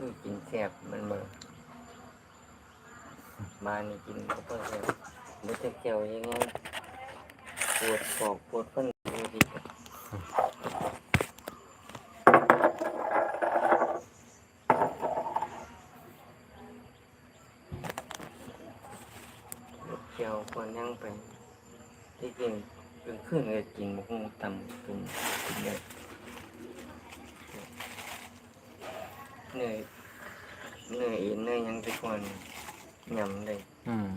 คือกินแซ่บมันเบิ่งมานี่กินก็เพิ่นแซ่บบ่จะเกี่ยวยังไงปวดปอกปวดเพิ่นบ่ดีเกี่ยวควรยังไปที่กินเป็นเครึ่องเลยกินหมกหมูตำกินกินเลย เหนื่อยเหนื่อยเอ็นเหนื่อยหยังทุกคนยำเลยอืม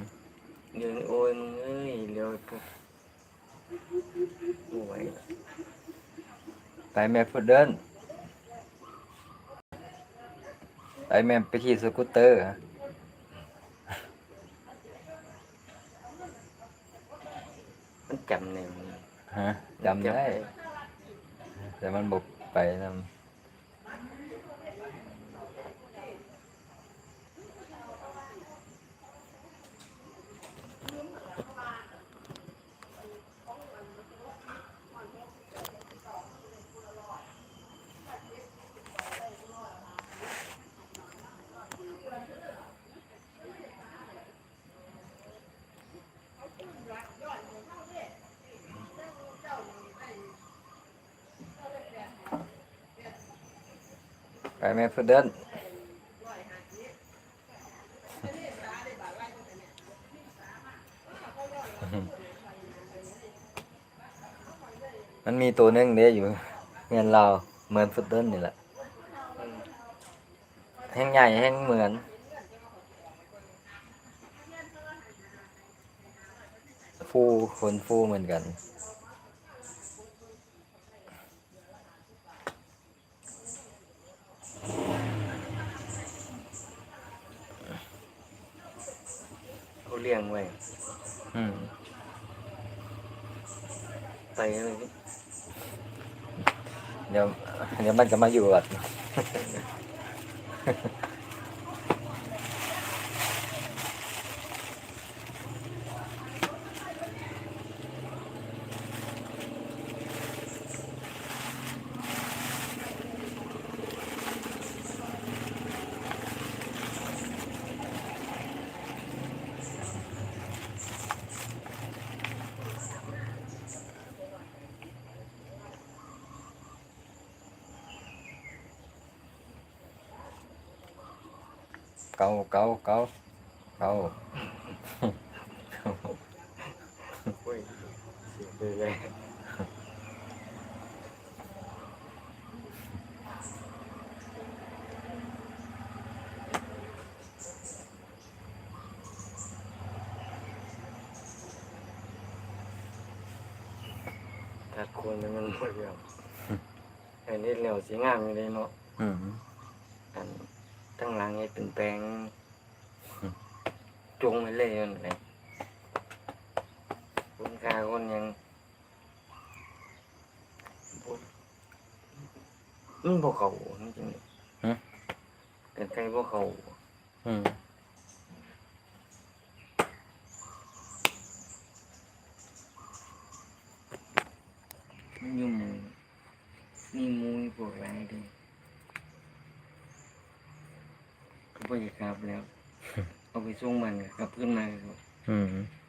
เดินโอ้ยมึงเอ้ยเร็วปุ๊บป่วยไปแม่พุดเดิ้ลไปแม่ไปขี่สกูตเตอร์อะมันจำเลยมันฮะจำได้ แต่มันบกไปนำ ไปแม่พุดเดิ้ลมันมีตัวหนึงเด้อยู่เงินเราเหมือนฟุตเดิ้ลนี่แหละแห้งใหญ่แห้งเหมือนฟูคนฟูเหมือนกัน เขาเลี้ยงไว้อืมไปเลยเดี๋ยวเดี๋ยวมันจะมาอยู่อะเกาเกาเกาเกา โอ้ยเสียไปเลยถ้าคนมันมันหมดแล้ว อันนี้เหลียวสีงามอยู่เลยเนาะอืมอัน ตั้งหลังนี่เป็นแปลงจุงไปเลยนั่นแหละคนกาคนยังบ่มันบ่เขาจริงๆเป็นใครบ่เขาอืมมันอยู่หมู่มีหมูมีพวกอะไรเดิก็บ่ อยากกลับแล้ว เอาไปส่งมันก็กลับขึ้นมาก็อืมเ